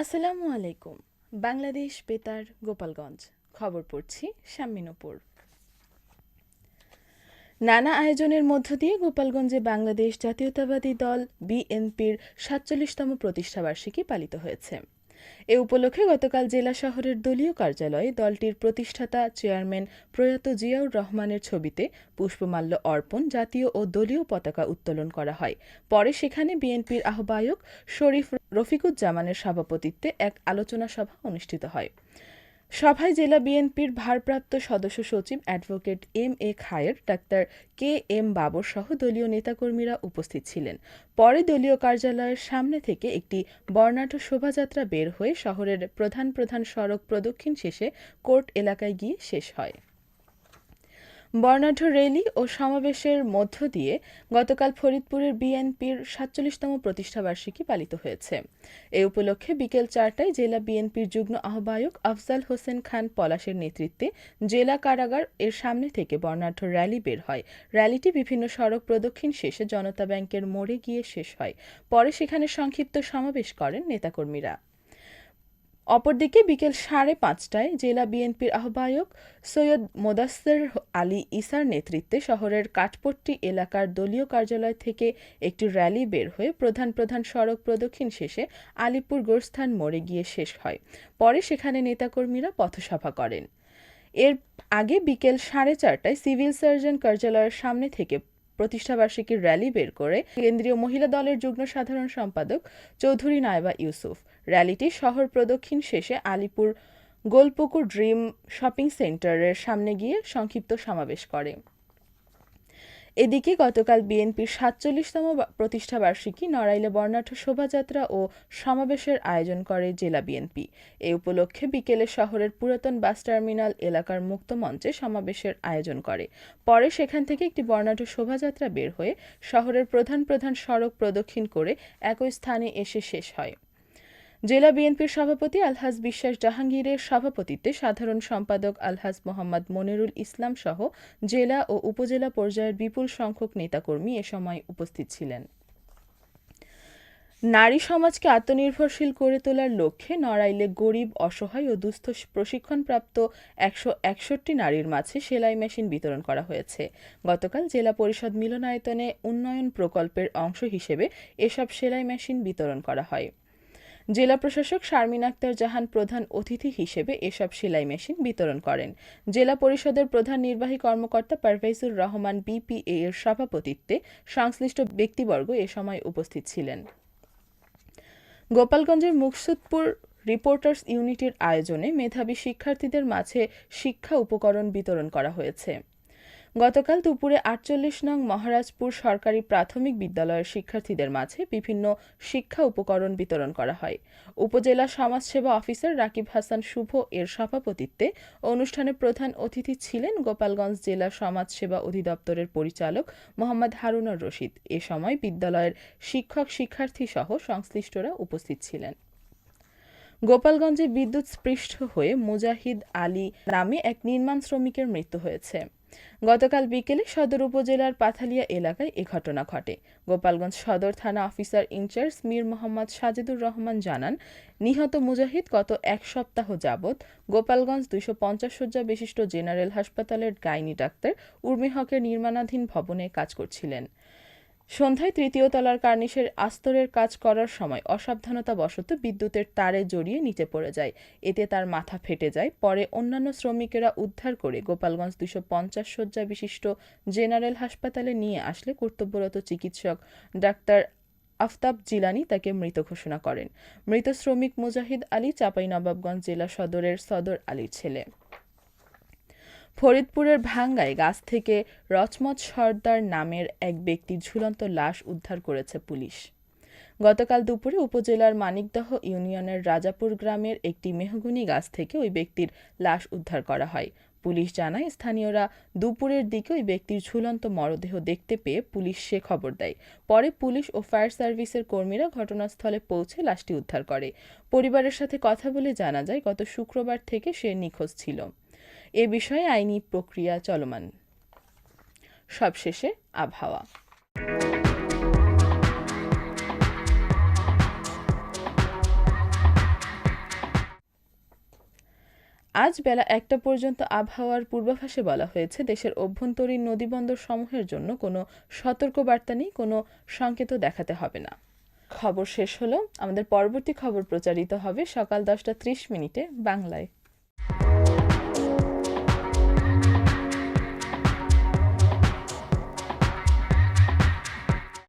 আসসালামু আলাইকুম। বাংলাদেশ বেতার, গোপালগঞ্জ। খবর পড়ছি শাম্মিনুপুর নানা আয়োজনের মধ্য দিয়ে গোপালগঞ্জে বাংলাদেশ জাতীয়তাবাদী দল, বিএনপির সাতচল্লিশতম প্রতিষ্ঠাবার্ষিকী পালিত হয়েছে। এ উপলক্ষে গতকাল জেলা শহরের দলীয় কার্যালয়ে দলটির প্রতিষ্ঠাতা চেয়ারম্যান প্রয়াত জিয়াউর রহমানের ছবিতে পুষ্পমাল্য অর্পণ জাতীয় ও দলীয় পতাকা উত্তোলন করা হয়। পরে সেখানে বিএনপির আহ্বায়ক শরীফ রফিকুজ্জামানের সভাপতিত্বে এক আলোচনা সভা অনুষ্ঠিত হয়। সভায় জেলা বিএনপির ভারপ্রাপ্ত সদস্য সচিব অ্যাডভোকেট এম এ খায়ের, ডাক্তার কে এম বাবর সহ দলীয় নেতাকর্মীরা উপস্থিত ছিলেন। পরে দলীয় কার্যালয়ের সামনে থেকে একটি বর্ণাঢ্য শোভাযাত্রা বের হয়ে শহরের প্রধান প্রধান সড়ক প্রদক্ষিণ শেষে কোর্ট এলাকায় গিয়ে শেষ হয়। বর্ণাঢ্য র্যালি ও সমাবেশের মধ্য দিয়ে গতকাল ফরিদপুরের বিএনপির সাতচল্লিশতম প্রতিষ্ঠাবার্ষিকী পালিত হয়েছে। এ উপলক্ষে বিকেল চারটায় জেলা বিএনপির যুগ্ম আহ্বায়ক আফজাল হোসেন খান পলাশের নেতৃত্বে জেলা কারাগার এর সামনে থেকে বর্ণাঢ্য র্যালি বের হয়। র্যালিটি বিভিন্ন সড়ক প্রদক্ষিণ শেষে জনতা ব্যাংকের মোড়ে গিয়ে শেষ হয়। পরে সেখানে সংক্ষিপ্ত সমাবেশ করেন নেতাকর্মীরা। অপরদিকে বিকেল সাড়ে পাঁচটায় জেলা বিএনপির আহ্বায়ক সৈয়দ মোদাস্সের আলী ইসার নেতৃত্বে শহরের কাঠপট্টি এলাকার দলীয় কার্যালয় থেকে একটি র্যালি বের হয়ে প্রধান প্রধান সড়ক প্রদক্ষিণ শেষে আলিপুর গোরস্থান মোড়ে গিয়ে শেষ হয়। পরে সেখানে নেতাকর্মীরা পথসভা করেন। এর আগে বিকেল সাড়ে চারটায় সিভিল সার্জন কার্যালয়ের সামনে থেকে প্রতিষ্ঠাবার্ষিকীর র্যালি বের করে কেন্দ্রীয় মহিলা দলের যুগ্ম সাধারণ সম্পাদক চৌধুরী নায়বা ইউসুফ। র্যালিটি শহর প্রদক্ষিণ শেষে আলিপুর গোলপুকুর ড্রিম শপিং সেন্টারের সামনে গিয়ে সংক্ষিপ্ত সমাবেশ করে। এদিকে গতকাল বিএনপির সাতচল্লিশতম প্রতিষ্ঠাবার্ষিকী নড়াইলে বর্ণাঢ্য শোভাযাত্রা ও সমাবেশের আয়োজন করে জেলা বিএনপি। এ উপলক্ষে বিকেলে শহরের পুরাতন বাস টার্মিনাল এলাকার মুক্ত মঞ্চে সমাবেশের আয়োজন করে। পরে সেখান থেকে একটি বর্ণাঢ্য শোভাযাত্রা বের হয়ে শহরের প্রধান প্রধান সড়ক প্রদক্ষিণ করে একই স্থানে এসে শেষ হয়। জেলা বিএনপির সভাপতি আলহাজ বিশ্বাস জাহাঙ্গীরের সভাপতিত্বে সাধারণ সম্পাদক আলহাজ মোহাম্মদ মনিরুল ইসলাম সহ জেলা ও উপজেলা পর্যায়ের বিপুল সংখ্যক নেতাকর্মী এ সময় উপস্থিত ছিলেন। নারী সমাজকে আত্মনির্ভরশীল করে তোলার লক্ষ্যে নড়াইলে গরিব, অসহায় ও দুস্থ প্রশিক্ষণপ্রাপ্ত একশো একষট্টি নারীর মাঝে সেলাই মেশিন বিতরণ করা হয়েছে। গতকাল জেলা পরিষদ মিলনায়তনে উন্নয়ন প্রকল্পের অংশ হিসেবে এসব সেলাই মেশিন বিতরণ করা হয়। জেলা প্রশাসক শারমিন আক্তার জাহান প্রধান অতিথি হিসেবে এসব সেলাই মেশিন বিতরণ করেন। জেলা পরিষদের প্রধান নির্বাহী কর্মকর্তা পারভেজুর রহমান বিপিএ এর সভাপতিত্বে সংশ্লিষ্ট ব্যক্তিবর্গ এ সময় উপস্থিত ছিলেন। গোপালগঞ্জের মুকসুদপুর রিপোর্টার্স ইউনিটির আয়োজনে মেধাবী শিক্ষার্থীদের মাঝে শিক্ষা উপকরণ বিতরণ করা হয়েছে। গতকাল দুপুরে আটচল্লিশ নং মহারাজপুর সরকারি প্রাথমিক বিদ্যালয়ের শিক্ষার্থীদের মাঝে বিভিন্ন শিক্ষা উপকরণ বিতরণ করা হয়। উপজেলা সমাজসেবা অফিসার রাকিব হাসান শুভ এর সভাপতিত্বে অনুষ্ঠানে প্রধান অতিথি ছিলেন গোপালগঞ্জ জেলা সমাজসেবা অধিদপ্তরের পরিচালক মোহাম্মদ হারুনার রশিদ। এ সময় বিদ্যালয়ের শিক্ষক শিক্ষার্থী সহ সংশ্লিষ্টরা উপস্থিত ছিলেন। গোপালগঞ্জে বিদ্যুৎ স্পৃষ্ট হয়ে মুজাহিদ আলী নামে এক নির্মাণ শ্রমিকের মৃত্যু হয়েছে। গতকাল বিকেলে সদর উপজেলার পাথালিয়া এলাকায় এ ঘটনা ঘটে। গোপালগঞ্জ সদর থানা অফিসার ইনচার্জ মীর মোহাম্মদ সাজেদুর রহমান জানান, নিহত মুজাহিদ গত এক সপ্তাহ যাবৎ গোপালগঞ্জ দুইশো পঞ্চাশ শয্যা বিশিষ্ট জেনারেল হাসপাতালের গাইনি ডাক্তার উর্মি হকের নির্মাণাধীন ভবনে কাজ করছিলেন। সন্ধ্যায় তৃতীয় তলার কার্নিশের আস্তরের কাজ করার সময় অসাবধানতাবশত বিদ্যুতের তারে জড়িয়ে নিচে পড়ে যায়। এতে তার মাথা ফেটে যায়। পরে অন্যান্য শ্রমিকেরা উদ্ধার করে গোপালগঞ্জ দুশো পঞ্চাশ শয্যা বিশিষ্ট জেনারেল হাসপাতালে নিয়ে আসলে কর্তব্যরত চিকিৎসক ডাক্তার আফতাব জিলানি তাকে মৃত ঘোষণা করেন। মৃত শ্রমিক মুজাহিদ আলী চাঁপাইনবাবগঞ্জ জেলা সদরের সদর আলীর ছেলে। ফরিদপুরের ভাঙ্গায় গাছ থেকে রচমত সর্দার নামের এক ব্যক্তির ঝুলন্ত লাশ উদ্ধার করেছে পুলিশ। গতকাল দুপুরে উপজেলার মানিকদহ ইউনিয়নের রাজাপুর গ্রামের একটি মেহগুনি গাছ থেকে ওই ব্যক্তির লাশ উদ্ধার করা হয়। পুলিশ জানায়, স্থানীয়রা দুপুরের দিকে ওই ব্যক্তির ঝুলন্ত মরদেহ দেখতে পেয়ে পুলিশ সে খবর দেয়। পরে পুলিশ ও ফায়ার সার্ভিসের কর্মীরা ঘটনাস্থলে পৌঁছে লাশটি উদ্ধার করে। পরিবারের সাথে কথা বলে জানা যায়, গত শুক্রবার থেকে সে নিখোঁজ ছিল। এ বিষয়ে আইনি প্রক্রিয়া চলমান। সবশেষে আবহাওয়া। আজ বেলা একটা পর্যন্ত আবহাওয়ার পূর্বাভাসে বলা হয়েছে, দেশের অভ্যন্তরীণ নদীবন্দর সমূহের জন্য কোনো সতর্কবার্তা নেই, কোনো সংকেতও দেখাতে হবে না। খবর শেষ হলো। আমাদের পরবর্তী খবর প্রচারিত হবে সকাল দশটা ত্রিশ মিনিটে বাংলায়।